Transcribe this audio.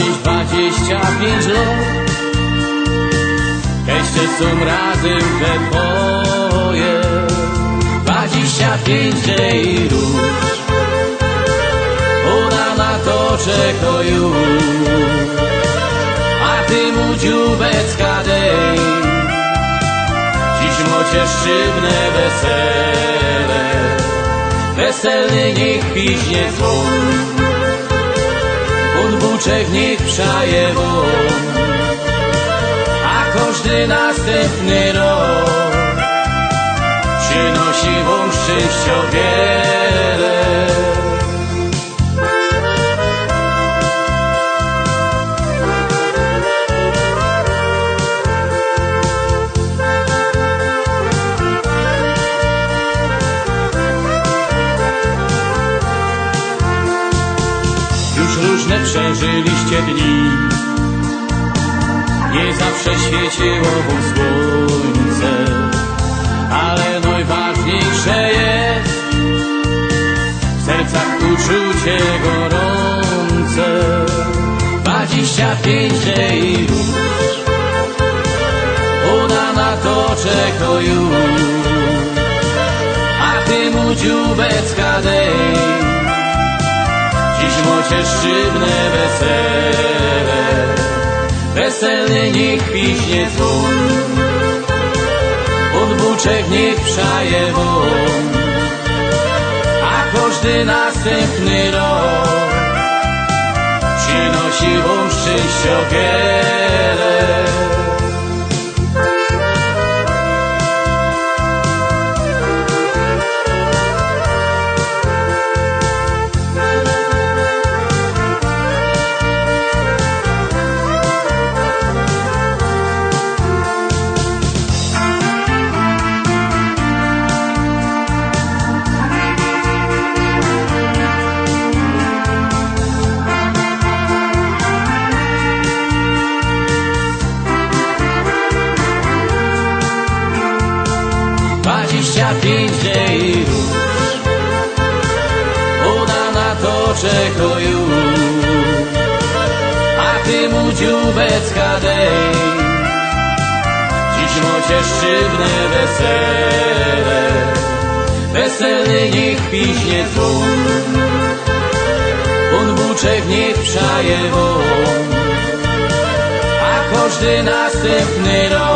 dziś dwadzieścia pięć lat. Jeszcze są razem we dwoje Dwadzieścia pięć dzień róż. Ona na to czeka A ty mu dziubecka dej Dziś mocie szybne wesele. Weselny niech piśnie dzwon Podwóczek niech A każdy następny rok Przynosi wam szczęścia przeżyliście dni. Nie zawsze świeciło wam słońce Ale najważniejsze jest W sercach uczucie gorące. Dwadzieścia pięć dzień już Ona na to czeka już. A ty mu dziubecka dej Dziś mocie szybne wesele Weselny niech piśnie dzwon Podwóczek niech przaje A każdy następny rok Przynosi wam szczęścia 25 i już Ona na to czeko już. A ty mu dziubecka kadej, Dziś mocie szczypne wesele. Weselny niech piśnie dzwon On buczek niech przaje A każdy następny rok.